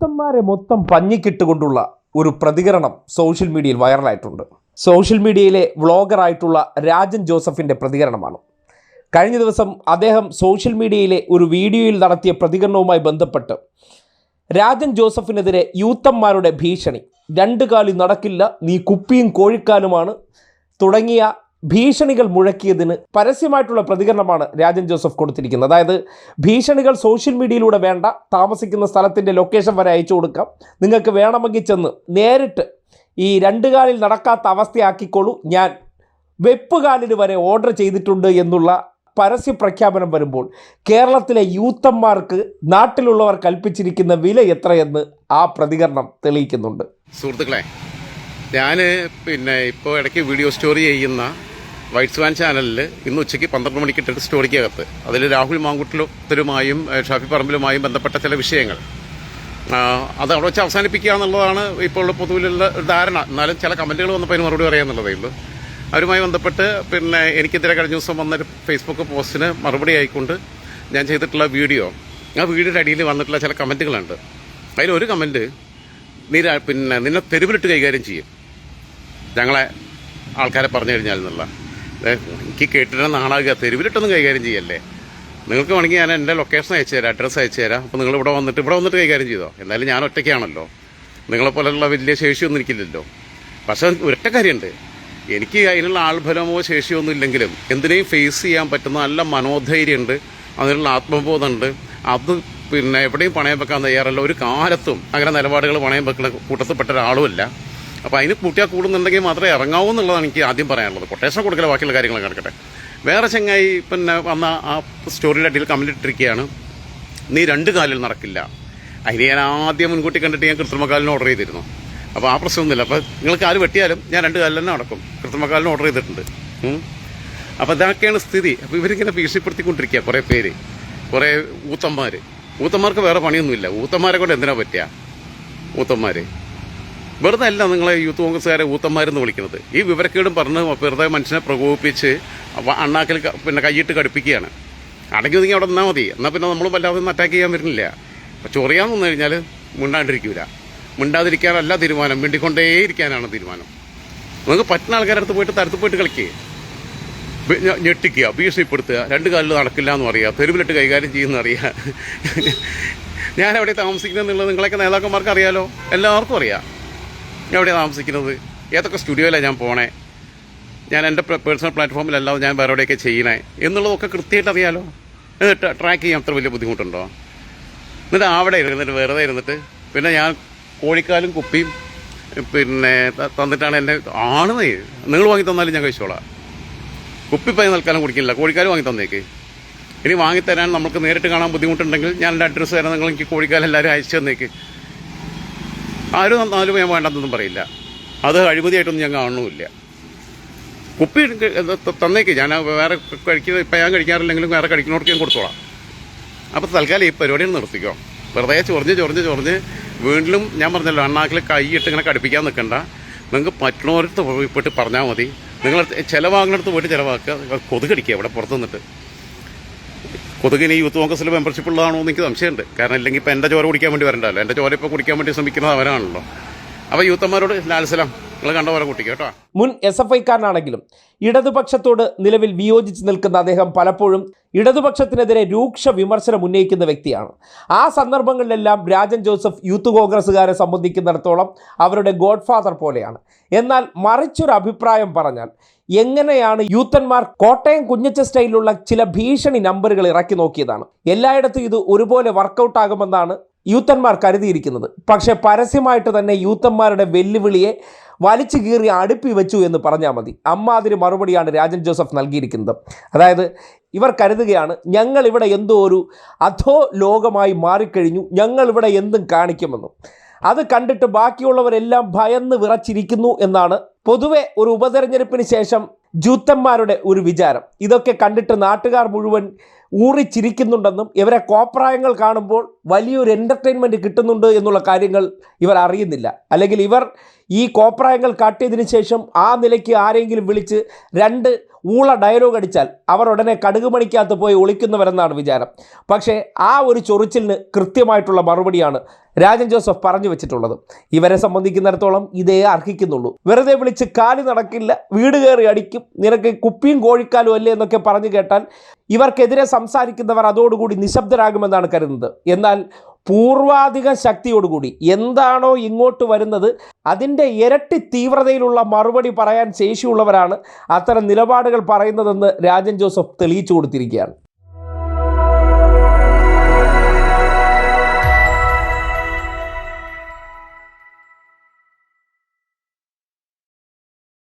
ഭക്തന്മാരെ മൊത്തം പഞ്ഞിക്കിട്ടുകൊണ്ടുള്ള ഒരു പ്രതികരണം സോഷ്യൽ മീഡിയയിൽ വൈറലായിട്ടുണ്ട്. സോഷ്യൽ മീഡിയയിലെ വ്ളോഗറായിട്ടുള്ള രാജൻ ജോസഫിന്റെ പ്രതികരണമാണ്. കഴിഞ്ഞ ദിവസം അദ്ദേഹം സോഷ്യൽ മീഡിയയിലെ ഒരു വീഡിയോയിൽ നടത്തിയ പ്രതികരണവുമായി ബന്ധപ്പെട്ട് രാജൻ ജോസഫിനെതിരെ യൂത്തന്മാരുടെ ഭീഷണി രണ്ടു കാലി നടക്കില്ല നീ കുപ്പിയും കോഴിക്കാലുമാണ് തുടങ്ങിയ ഭീഷണികൾ മുഴക്കിയതിന് പരസ്യമായിട്ടുള്ള പ്രതികരണമാണ് രാജൻ ജോസഫ് കൊടുത്തിരിക്കുന്നത്. അതായത് ഭീഷണികൾ സോഷ്യൽ മീഡിയയിലൂടെ വേണ്ട താമസിക്കുന്ന സ്ഥലത്തിന്റെ ലൊക്കേഷൻ വരെ അയച്ചു കൊടുക്കാം. നിങ്ങൾക്ക് വേണമെങ്കിൽ ചെന്ന് നേരിട്ട് ഈ രണ്ട് കാലിൽ നടക്കാത്ത അവസ്ഥയാക്കിക്കോളൂ. ഞാൻ വെപ്പുകാലിന് വരെ ഓർഡർ ചെയ്തിട്ടുണ്ട് എന്നുള്ള പരസ്യ പ്രഖ്യാപനം വരുമ്പോൾ കേരളത്തിലെ യൂത്തന്മാർക്ക് നാട്ടിലുള്ളവർ കൽപ്പിച്ചിരിക്കുന്ന വില എത്രയെന്ന് ആ പ്രതികരണം തെളിയിക്കുന്നുണ്ട്. സുഹൃത്തുക്കളെ ഞാൻ പിന്നെ ഇപ്പോൾ ഇടയ്ക്ക് വീഡിയോ സ്റ്റോറി ചെയ്യുന്ന വൈറ്റ് സ്വാൻ ചാനലിൽ ഇന്ന് ഉച്ചയ്ക്ക് പന്ത്രണ്ട് മണിക്ക് ഇട്ടിട്ട് സ്റ്റോറിക്കകത്ത്. അതിൽ രാഹുൽ മാങ്കുട്ടിലുമായും ഷാഫി പറമ്പിലുമായും ബന്ധപ്പെട്ട ചില വിഷയങ്ങൾ. അത് അവിടെ വെച്ച് അവസാനിപ്പിക്കുക എന്നുള്ളതാണ് ഇപ്പോഴുള്ള പൊതുവിലുള്ള ധാരണ. എന്നാലും ചില കമന്റുകൾ വന്നപ്പോൾ അതിന് മറുപടി പറയാമെന്നുള്ളതേ ഉള്ളൂ. അവരുമായി ബന്ധപ്പെട്ട് പിന്നെ എനിക്കെതിരെ കഴിഞ്ഞ ദിവസം വന്നൊരു ഫേസ്ബുക്ക് പോസ്റ്റിന് മറുപടി ആയിക്കൊണ്ട് ഞാൻ ചെയ്തിട്ടുള്ള വീഡിയോ ആ വീഡിയോയുടെ അടിയിൽ വന്നിട്ടുള്ള ചില കമന്റുകളുണ്ട് അതിലൊരു കമന്റ് നീ പിന്നെ നിന്നെ തെരുവിലിട്ട് കൈകാര്യം ചെയ്യും. ഞങ്ങളെ ആൾക്കാരെ പറഞ്ഞു കഴിഞ്ഞാൽ എന്നുള്ള. എനിക്ക് കേട്ടിട്ട് നാളാകുക തെരുവിലിട്ടൊന്നും കൈകാര്യം ചെയ്യല്ലേ? നിങ്ങൾക്ക് വേണമെങ്കിൽ ഞാൻ എന്റെ ലൊക്കേഷൻ അയച്ചു തരാം അഡ്രസ്സ് അയച്ചു തരാം. അപ്പോൾ നിങ്ങൾ ഇവിടെ വന്നിട്ട് ഇവിടെ വന്നിട്ട് കൈകാര്യം ചെയ്തോ? എന്തായാലും ഞാൻ ഒറ്റയ്ക്കാണല്ലോ. നിങ്ങളെപ്പോലുള്ള വലിയ ശേഷിയൊന്നും എനിക്കില്ലല്ലോ. പക്ഷേ ഒരൊറ്റ കാര്യമുണ്ട്. എനിക്ക് അതിനുള്ള ആൾബലമോ ശേഷിയോ ഒന്നും ഇല്ലെങ്കിലും എന്തിനേയും ഫേസ് ചെയ്യാൻ പറ്റുന്ന നല്ല മനോധൈര്യമുണ്ട് അതിനുള്ള ആത്മബോധമുണ്ട്. അത് പിന്നെ എവിടെയും പണയം വെക്കാൻ തയ്യാറല്ല. ഒരു കാലത്തും അങ്ങനെ നിലപാടുകൾ പണയം വെക്കുന്ന കൂട്ടത്തിൽപ്പെട്ട ഒരാളുമല്ല. അപ്പോൾ അതിന് കൂട്ടിയാൽ കൂടുന്നുണ്ടെങ്കിൽ മാത്രമേ ഇറങ്ങാവൂ എന്നുള്ളതാണ് എനിക്ക് ആദ്യം പറയാനുള്ളത്. കൊട്ടേഷൻ കൊടുക്കല ബാക്കിയുള്ള കാര്യങ്ങൾ കിടക്കട്ടെ വേറെ ചങ്ങായി പിന്നെ വന്ന ആ സ്റ്റോറിയുടെ അടിയിൽ കമന്റ് ഇട്ടിരിക്കുകയാണ്. നീ രണ്ട് കാലിൽ നടക്കില്ല. അതിന് ഞാൻ ആദ്യം മുൻകൂട്ടി കണ്ടിട്ട് ഞാൻ കൃത്രിമക്കാലിന് ഓർഡർ ചെയ്തിരുന്നു. അപ്പോൾ ആ പ്രശ്നമൊന്നുമില്ല. അപ്പോൾ നിങ്ങൾ കാൽ വെട്ടിയാലും ഞാൻ രണ്ട് കാലിൽ തന്നെ നടക്കും. കൃത്രിമക്കാലിന് ഓർഡർ ചെയ്തിട്ടുണ്ട്. അപ്പോൾ ഇതൊക്കെയാണ് സ്ഥിതി. അപ്പോൾ ഇവരിങ്ങനെ ഭീഷണിപ്പെടുത്തിക്കൊണ്ടിരിക്കുക കുറേ പേര്. കുറേ ഊത്തന്മാർ ഊത്തന്മാർക്ക് വേറെ പണിയൊന്നുമില്ല. ഊത്തന്മാരെ കൊണ്ട് എന്തിനാ പറ്റുക? ഊത്തന്മാർ വെറുതെ അല്ല നിങ്ങളെ യൂത്ത് കോൺഗ്രസ്സുകാരെ ഊത്തന്മാരെന്ന് വിളിക്കുന്നത്. ഈ വിവരക്കേടും പറഞ്ഞ് വെറുതെ മനുഷ്യനെ പ്രകോപിപ്പിച്ച് അണ്ണാക്കിൽ പിന്നെ കൈയിട്ട് കടുപ്പിക്കുകയാണ്. അടങ്ങി ഒതുങ്ങി അവിടെ നിന്നാൽ മതി. എന്നാൽ പിന്നെ നമ്മൾ വല്ലാതെ ഒന്നും അറ്റാക്ക് ചെയ്യാൻ വരുന്നില്ല. ചൊറിയാൻ വന്നു കഴിഞ്ഞാൽ മിണ്ടാണ്ടിരിക്കൂല. മിണ്ടാതിരിക്കാനല്ല തീരുമാനം. മിണ്ടിക്കൊണ്ടേയിരിക്കാനാണ് തീരുമാനം. നിങ്ങൾക്ക് പറ്റുന്ന ആൾക്കാരുടെ അടുത്ത് പോയിട്ട് തരത്ത് പോയിട്ട് കളിക്കുക ഞെട്ടിക്കുക ഭീഷണിപ്പെടുത്തുക. രണ്ട് കാലിൽ നടക്കില്ല എന്ന് പറയുക. തെരുവിലിട്ട് കൈകാര്യം ചെയ്യുന്ന അറിയുക ഞാൻ എവിടെ താമസിക്കുന്നത് എന്നുള്ളത് നിങ്ങളൊക്കെ നേതാക്കന്മാർക്ക് അറിയാലോ? എല്ലാവർക്കും അറിയാം. ഞാൻ എവിടെയാണ് താമസിക്കുന്നത്? ഏതൊക്കെ സ്റ്റുഡിയോയിലാണ് ഞാൻ പോണേ? ഞാൻ എന്റെ പേഴ്സണൽ പ്ലാറ്റ്ഫോമിലല്ലാതെ ഞാൻ വേറെ എവിടെയൊക്കെ ചെയ്യണേ? എന്നുള്ളതൊക്കെ കൃത്യമായിട്ട് അറിയാലോ. എന്നിട്ട് ട്രാക്ക് ചെയ്യാൻ അത്ര വലിയ ബുദ്ധിമുട്ടുണ്ടോ? എന്നിട്ട് അവിടെ ഇരുന്നിട്ട് വെറുതെ ഇരുന്നിട്ട് പിന്നെ ഞാൻ കോഴിക്കാലും കുപ്പിയും പിന്നെ തന്നിട്ടാണ് എന്റെ ആണെന്നേ നിങ്ങൾ വാങ്ങി തന്നാലും ഞാൻ കഴിച്ചോളാം. കുപ്പി പൈ നൽകാനും കുടിക്കില്ല. കോഴിക്കാലും വാങ്ങി തന്നേക്ക്. ഇനി വാങ്ങിത്തരാൻ നമുക്ക് നേരിട്ട് കാണാൻ ബുദ്ധിമുട്ടുണ്ടെങ്കിൽ ഞാൻ എന്റെ അഡ്രസ്സ് തരാൻ നിങ്ങൾ എനിക്ക് കോഴിക്കാലം എല്ലാവരും അയച്ചു തന്നേക്ക്. ആരും നന്നാലും ഞാൻ വേണ്ടെന്നൊന്നും പറയില്ല. അത് അഴിമതിയായിട്ടൊന്നും ഞാൻ കാണുന്നുമില്ല. കുപ്പി തന്നേക്ക്. ഞാൻ വേറെ കഴിക്കുന്നത് ഇപ്പം ഞാൻ കഴിക്കാറില്ലെങ്കിലും വേറെ കഴിക്കുന്നവർക്ക് ഞാൻ കൊടുത്തോളാം. അപ്പോൾ തൽക്കാലം ഈ പരിപാടി നിർത്തിക്കോ. വെറുതെ ചൊറിഞ്ഞ് ചൊറിഞ്ഞ് ചൊറിഞ്ഞ് വീണ്ടും ഞാൻ പറഞ്ഞല്ലോ അണ്ണാക്കിൽ കൈയിട്ട് ഇങ്ങനെ കടുപ്പിക്കാൻ നിൽക്കണ്ട നിങ്ങൾക്ക് പറ്റണോരത്ത് പോയിട്ട് പറഞ്ഞാൽ മതി. നിങ്ങൾ ചിലവാകുന്നിടത്ത് പോയിട്ട് ചിലവാക്കുക. കൊതുകടിക്കുക ഇവിടെ പുറത്ത് നിന്നിട്ട്. കൊതുകിന് യൂത്ത് കോൺഗ്രസിൽ മെമ്പർഷിപ്പ് ഉള്ളതാണോ എന്ന് എനിക്ക് സംശയമുണ്ട്. കാരണം ഇല്ലെങ്കിൽ ഇപ്പം എന്റെ ചോര കുടിക്കാൻ വേണ്ടി വരണ്ടല്ലോ എന്റെ ചോര ഇപ്പോൾ കുടിക്കാൻ വേണ്ടി ശ്രമിക്കുന്നത് അവരാണല്ലോ. അപ്പോൾ യൂത്തന്മാരോട് ലാൽസലാം മുൻ എസ് എഫ് ഐക്കാരനാണെങ്കിലും ഇടതുപക്ഷത്തോട് നിലവിൽ വിയോജിച്ച് നിൽക്കുന്ന അദ്ദേഹം പലപ്പോഴും ഇടതുപക്ഷത്തിനെതിരെ രൂക്ഷ വിമർശനം ഉന്നയിക്കുന്ന വ്യക്തിയാണ്. ആ സന്ദർഭങ്ങളിലെല്ലാം രാജൻ ജോസഫ് യൂത്ത് കോൺഗ്രസ്സുകാരെ സംബന്ധിക്കുന്നിടത്തോളം അവരുടെ ഗോഡ്ഫാദർ പോലെയാണ്. എന്നാൽ മറിച്ചൊരു അഭിപ്രായം പറഞ്ഞാൽ എങ്ങനെയാണ് യൂത്തന്മാർ കോട്ടയം കുഞ്ഞച്ച സ്റ്റൈലിലുള്ള ചില ഭീഷണി നമ്പറുകൾ ഇറക്കി നോക്കിയതാണ്. എല്ലായിടത്തും ഇത് ഒരുപോലെ വർക്കൗട്ട് ആകുമെന്നാണ് യൂത്തന്മാർ കരുതിയിരിക്കുന്നത്. പക്ഷേ പരസ്യമായിട്ട് തന്നെ യൂത്തന്മാരുടെ വെല്ലുവിളിയെ വലിച്ചു കീറി അടുപ്പി വെച്ചു എന്ന് പറഞ്ഞാൽ മതി. അമ്മാതിരി മറുപടിയാണ് രാജൻ ജോസഫ് നൽകിയിരിക്കുന്നത്. അതായത് ഇവർ കരുതുകയാണ് ഞങ്ങൾ ഇവിടെ എന്തോ ഒരു അധോ ലോകമായി മാറിക്കഴിഞ്ഞു ഞങ്ങൾ ഇവിടെ എന്തും കാണിക്കുമെന്നും. അത് കണ്ടിട്ട് ബാക്കിയുള്ളവരെല്ലാം ഭയന്ന് വിറച്ചിരിക്കുന്നു എന്നാണ് പൊതുവെ ഒരു ഉപതെരഞ്ഞെടുപ്പിന് ശേഷം ജൂത്തന്മാരുടെ ഒരു വിചാരം. ഇതൊക്കെ കണ്ടിട്ട് നാട്ടുകാർ മുഴുവൻ ഊറിച്ചിരിക്കുന്നുണ്ടെന്നും ഇവരെ കോപ്രായങ്ങൾ കാണുമ്പോൾ വലിയൊരു എന്റർടൈൻമെന്റ് കിട്ടുന്നുണ്ട് എന്നുള്ള കാര്യങ്ങൾ ഇവർ അറിയുന്നില്ല. അല്ലെങ്കിൽ ഇവർ ഈ കോപ്രായങ്ങൾ കാട്ടിയതിന് ശേഷം ആ നിലയ്ക്ക് ആരെങ്കിലും വിളിച്ച് രണ്ട് ഊള ഡയലോഗ് അടിച്ചാൽ അവർ ഉടനെ കടുകുമണിക്കകത്ത് പോയി ഒളിക്കുന്നവരെന്നാണ് വിചാരം. പക്ഷേ ആ ഒരു ചൊറിച്ചിലിന് കൃത്യമായിട്ടുള്ള മറുപടിയാണ് രാജൻ ജോസഫ് പറഞ്ഞു വെച്ചിട്ടുള്ളത്. ഇവരെ സംബന്ധിക്കുന്നിടത്തോളം ഇതേ അർഹിക്കുന്നുള്ളൂ. വെറുതെ വിളിച്ച് കാലി നടക്കില്ല വീട് കയറി അടിക്കും നിനക്ക് കുപ്പിയും കോഴിക്കാലും അല്ലേ എന്നൊക്കെ പറഞ്ഞു കേട്ടാൽ ഇവർക്കെതിരെ സംസാരിക്കുന്നവർ അതോടുകൂടി നിശബ്ദരാകുമെന്നാണ് കരുതുന്നത്. എന്നാൽ പൂർവാധിക ശക്തിയോടുകൂടി എന്താണോ ഇങ്ങോട്ട് വരുന്നത് അതിന്റെ ഇരട്ടി തീവ്രതയിലുള്ള മറുപടി പറയാൻ ശേഷിയുള്ളവരാണ് അത്തരം നിലപാടുകൾ പറയുന്നതെന്ന് രാജൻ ജോസഫ് തെളിയിച്ചു കൊടുത്തിരിക്കുകയാണ്.